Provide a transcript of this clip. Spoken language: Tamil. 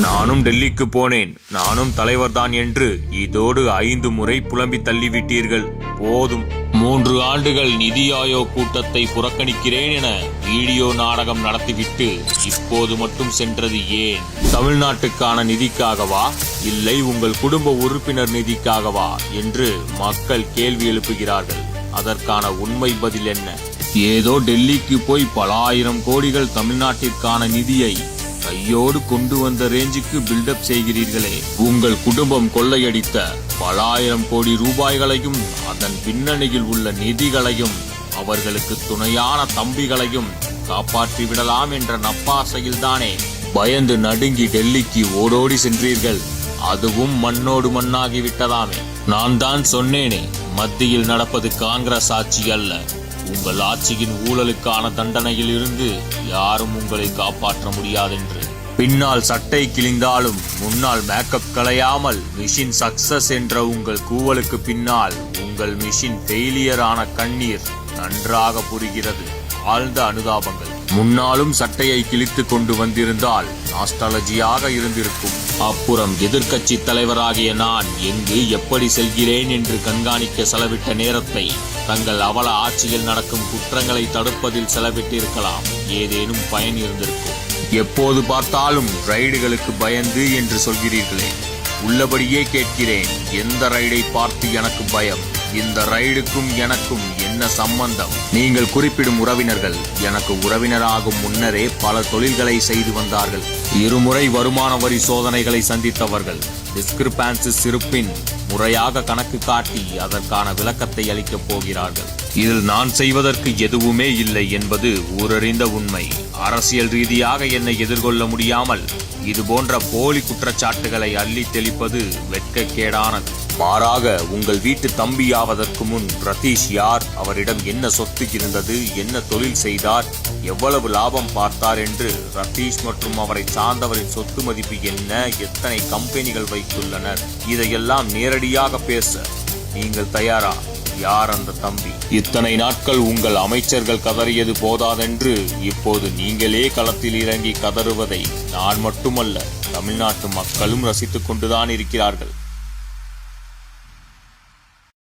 நானும் டெல்லிக்கு போனேன். நானும் தலைவர்தான் என்று இதோடு ஐந்து முறை புலம்பி தள்ளிவிட்டீர்கள். போதும். மூன்று ஆண்டுகள் நிதி ஆயோக் கூட்டத்தை புறக்கணிக்கிறேன் என வீடியோ நாடகம் நடத்திவிட்டு இப்போது மட்டும் சென்றது ஏன்? தமிழ்நாட்டுக்கான நிதிக்காகவா? இல்லை உங்கள் குடும்ப உறுப்பினர் நிதிக்காகவா? என்று மக்கள் கேள்வி எழுப்புகிறார்கள். அதற்கான உண்மை பதில் என்ன? ஏதோ டெல்லிக்கு போய் பல ஆயிரம் கோடிகள் தமிழ்நாட்டிற்கான நிதியை கையோடு கொண்டு வந்த ரேஞ்சுக்கு பில்டப் செய்கிறீர்களே. உங்கள் குடும்பம் கொள்ளையடித்த பலாயிரம் கோடி ரூபாய்களையும் அதன் பின்னணியில் உள்ள நிதிகளையும் அவர்களுக்கு துணையான தம்பிகளையும் காப்பாற்றி விடலாம் என்ற நப்பாசையில்தானே. பயந்து நடுங்கி டெல்லிக்கு ஓடோடி சென்றீர்கள். அதுவும் மண்ணோடு மண்ணாகி விட்டதாமே. நான் தான் சொன்னேனே மத்தியில் நடப்பது காங்கிரஸ் ஆட்சி அல்ல. உங்கள் ஆட்சியின் ஊழலுக்கான தண்டனையில் இருந்து யாரும் உங்களை காப்பாற்ற முடியாதென்று. பின்னால் சட்டை கிழிந்தாலும் முன்னால் மேக்கப் கலையாமல் மிஷின் சக்சஸ் என்ற உங்கள் கூவலுக்கு பின்னால் உங்கள் மிஷின் ஃபெயிலியர் ஆன கண்ணீர் நன்றாக புரிகிறது. ஆழ்ந்த அனுதாபங்கள். முன்னாலும் சட்டையை கிழித்து கொண்டு வந்திருந்தால் நாஸ்டாலஜியாக இருந்திருக்கும். அப்புறம் எதிர்க்கட்சி தலைவராகிய நான் எங்கு எப்படி செல்கிறேன் என்று கண்காணிக்க செலவிட்ட நேரத்தை தங்கள் அவல ஆட்சியில் நடக்கும் குற்றங்களை தடுப்பதில் செலவிட்டிருக்கலாம். ஏதேனும் பயன் இருந்திருக்கும். எப்போது பார்த்தாலும் ரைடுகளுக்கு பயந்து என்று சொல்கிறீர்களே. உள்ளபடியே கேட்கிறேன். எந்த ரைடை பார்த்து எனக்கு பயம்? இந்த ரைடுக்கும் எனக்கும் என்ன சம்பந்தம்? நீங்கள் குறிப்பிடும் உறவினர்கள் எனக்கு உறவினராகும் முன்னரே பல தொழில்களை செய்து வந்தார்கள். இருமுறை வருமான வரி சோதனைகளை சந்தித்தவர்கள். டிஸ்கிரிபான்சிஸ் இருப்பின் முறையாக கணக்கு காட்டி அதற்கான விளக்கத்தை அளிக்கப் போகிறார்கள். இதில் நான் செய்வதற்கு எதுவுமே இல்லை என்பது ஊரறிந்த உண்மை. அரசியல் ரீதியாக என்னை எதிர்கொள்ள முடியாமல் இது போன்ற போலி குற்றச்சாட்டுகளை அள்ளி தெளிப்பது வெட்கக்கேடானது. மாறாக உங்கள் வீட்டு தம்பியாவதற்கு முன் ரதீஷ் யார்? அவரிடம் என்ன சொத்து இருந்தது? என்ன தொழில் செய்தார்? எவ்வளவு லாபம் பார்த்தார் என்று ரதீஷ் மற்றும் அவரை சார்ந்தவரின் சொத்து மதிப்பு என்ன? எத்தனை கம்பெனிகள் வைத்துள்ளனர்? இதையெல்லாம் நேரடியாக பேச நீங்கள் தயாரா? யார் அந்த தம்பி? இத்தனை நாட்கள் உங்கள் அமைச்சர்கள் கதறியது போதாதென்று இப்போது நீங்களே களத்தில் இறங்கி கதறுவதை நான் மட்டுமல்ல தமிழ்நாட்டு மக்களும் ரசித்துக் கொண்டுதான் இருக்கிறார்கள்.